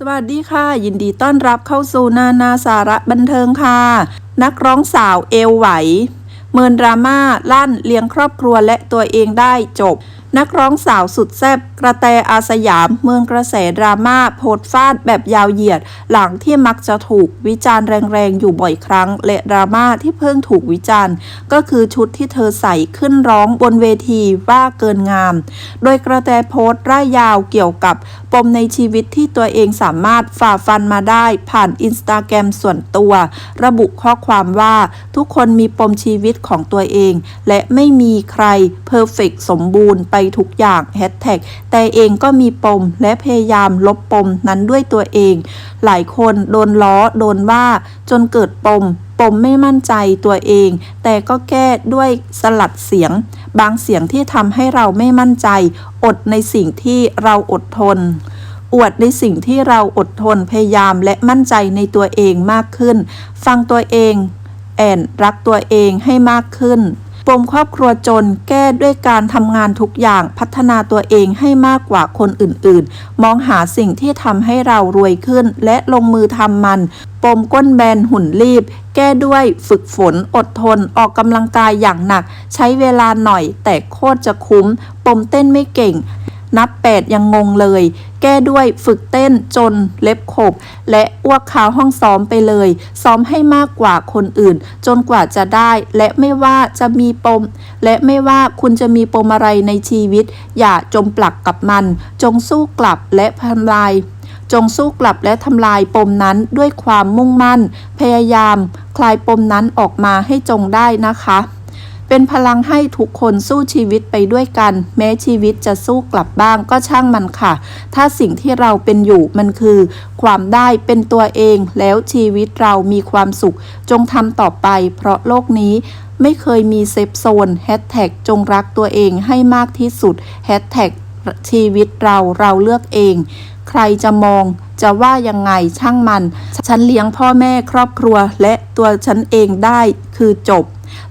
สวัสดีค่ะ ยินดีต้อนรับเข้าสู่นานาสาระบันเทิงค่ะ นักร้องสาวเอวไหว เมินดราม่าลั่นเลี้ยงครอบครัวและตัวเองได้จบ นักร้องสาวสุดแซ่บกระแตอาสยาม เมืองกระแสดราม่าโพดฟาดแบบยาวเหยียด หลังที่มักจะถูกวิจารณ์แรงๆ อยู่บ่อยครั้ง และดราม่าที่เพิ่งถูกวิจารณ์ ก็คือชุดที่เธอใส่ขึ้นร้องบนเวทีว่าเกินงาม โดยกระแตโพสต์ร่ายยาวเกี่ยวกับปมในชีวิตที่ตัวเองสามารถฝ่าฟันมาได้ ผ่านอินสตาแกรมส่วนตัว ระบุข้อความว่าทุกคนมีปมชีวิตของตัวเอง และไม่มีใครเพอร์เฟกสมบูรณ์ไปทุกอย่างแฮชแท็กแต่เองก็มีปมและพยายามลบปมนั้นด้วยตัวเอง หลายคนโดนล้อโดนว่าจนเกิดปม ปมไม่มั่นใจตัวเอง แต่ก็แก้ด้วยสลัดเสียง บางเสียงที่ทำให้เราไม่มั่นใจ อดในสิ่งที่เราอดทนอวดในสิ่งที่เราอดทนพยายามและมั่นใจในตัวเองมากขึ้น ฟังตัวเอง แอนรักตัวเองให้มากขึ้น ปมครอบครัวจนแก้ด้วยการทำงานทุกอย่างพัฒนาตัวเองให้มากกว่าคนอื่นๆ มองหาสิ่งที่ทำให้เรารวยขึ้น และลงมือทำมัน ปมก้นแบนหุ่นรีบ แก้ด้วยฝึกฝนอดทนออกกำลังกายอย่างหนัก ใช้เวลาหน่อยแต่โคตรจะคุ้ม ปมเต้นไม่เก่ง นับ 8 ยังงงเลย แก้ด้วยฝึกเต้นจนเล็บขบ และอ้วกคาวห้องซ้อมไปเลย ซ้อมให้มากกว่าคนอื่น จนกว่าจะได้ และไม่ว่าจะมีปม และไม่ว่าคุณจะมีปมอะไรในชีวิต อย่าจมปลักกับมัน จงสู้กลับและทำลาย จงสู้กลับและทำลายปมนั้นด้วยความมุ่งมั่น พยายาม คลายปมนั้นออกมาให้จงได้นะคะ เป็นพลังให้ทุกคนสู้ชีวิตไปด้วยกัน แม้ชีวิตจะสู้กลับบ้างก็ช่างมันค่ะ ถ้าสิ่งที่เราเป็นอยู่มันคือ ความได้เป็นตัวเองแล้วชีวิตเรามีความสุข จงทำต่อไปเพราะโลกนี้ไม่เคยมีเซฟโซนแฮชแท็กจงรักตัวเองให้มากที่สุดแฮชแท็กชีวิตเราเราเลือกเอง ใครจะมองจะว่ายังไงช่างมัน ฉันเลี้ยงพ่อแม่ครอบครัวและตัวฉันเองได้คือจบ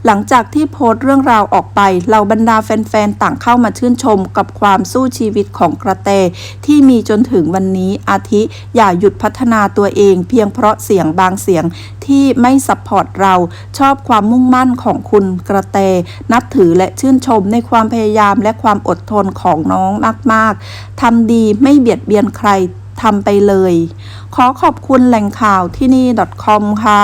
หลังจากที่โพสต์เรื่องราวออกไปเหล่าบรรดาแฟนๆ ต่างเข้ามาชื่นชมกับความสู้ชีวิตของกระแต ที่มีจนถึงวันนี้อาทิ อย่าหยุดพัฒนาตัวเอง เพียงเพราะเสียงบางเสียงที่ไม่ซัพพอร์ตเราชอบความมุ่งมั่นของคุณกระแต นับถือและชื่นชมในความพยายามและความอดทนของน้องมากๆทำดีไม่เบียดเบียนใครทำไปเลย ขอขอบคุณแหล่งข่าวที่นี่ .com ค่ะ